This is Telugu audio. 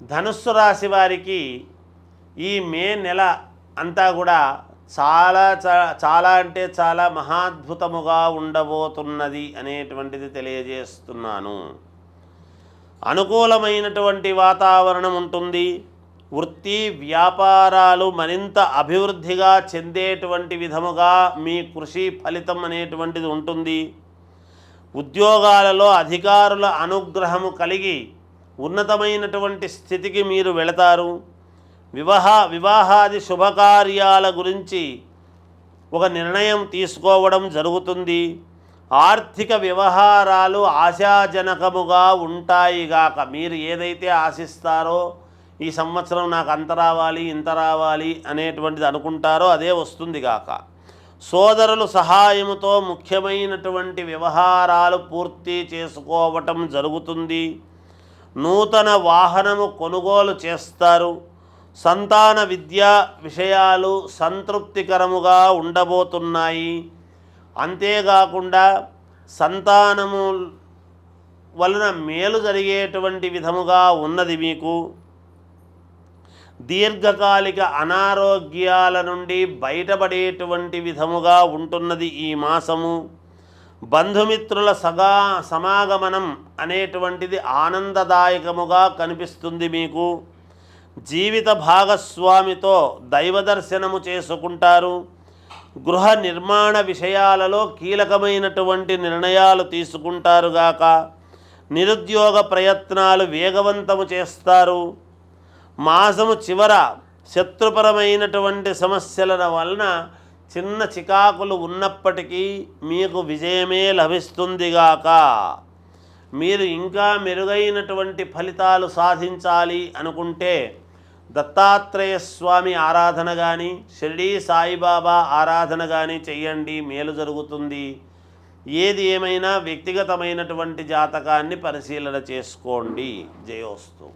ధనుస్సు రాశి వారికి ఈ మే నెల అంతా కూడా చాలా చాలా అంటే చాలా మహాద్భుతముగా ఉండబోతున్నది అనేటువంటిది తెలియజేస్తున్నాను. అనుకూలమైనటువంటి వాతావరణం ఉంటుంది. వృత్తి వ్యాపారాలు మరింత అభివృద్ధిగా చెందేటువంటి విధముగా మీ కృషి ఫలితం అనేటువంటిది ఉంటుంది. ఉద్యోగాలలో అధికారుల అనుగ్రహము కలిగి ఉన్నతమైనటువంటి స్థితికి మీరు వెళతారు. వివాహ వివాహాది శుభకార్యాల గురించి ఒక నిర్ణయం తీసుకోవడం జరుగుతుంది. ఆర్థిక వ్యవహారాలు ఆశాజనకముగా ఉంటాయిగాక మీరు ఏదైతే ఆశిస్తారో ఈ సంవత్సరం నాకు అంత రావాలి ఇంత రావాలి అనేటువంటిది అనుకుంటారో అదే వస్తుంది గాక. సోదరులు సహాయముతో ముఖ్యమైనటువంటి వ్యవహారాలు పూర్తి చేసుకోవటం జరుగుతుంది. నూతన వాహనము కొనుగోలు చేస్తారు. సంతాన విద్యా విషయాలు సంతృప్తికరముగా ఉండబోతున్నాయి. అంతేకాకుండా సంతానము వలన మేలు జరిగేటువంటి విధముగా ఉన్నది మీకు. దీర్ఘకాలిక అనారోగ్యాల నుండి బయటపడేటువంటి విధముగా ఉంటున్నది ఈ మాసము. బంధుమిత్రుల సగా సమాగమనం అనేటువంటిది ఆనందదాయకముగా కనిపిస్తుంది మీకు. జీవిత భాగస్వామితో దైవ దర్శనము చేసుకుంటారు. గృహ నిర్మాణ విషయాలలో కీలకమైనటువంటి నిర్ణయాలు తీసుకుంటారుగాక నిరుద్యోగ ప్రయత్నాలు వేగవంతము చేస్తారు. మాసము చివర శత్రుపరమైనటువంటి సమస్యల వలన చిన్న చికాకులు ఉన్నప్పటికీ మీకు విజయమే లభిస్తుందిగాక. మీరు ఇంకా మెరుగైనటువంటి ఫలితాలు సాధించాలి అనుకుంటే దత్తాత్రేయ స్వామి ఆరాధన కానీ షిర్డీ సాయిబాబా ఆరాధన కానీ చెయ్యండి మేలు జరుగుతుంది. ఏది ఏమైనా వ్యక్తిగతమైనటువంటి జాతకాన్ని పరిశీలన చేసుకోండి. జయోస్తు.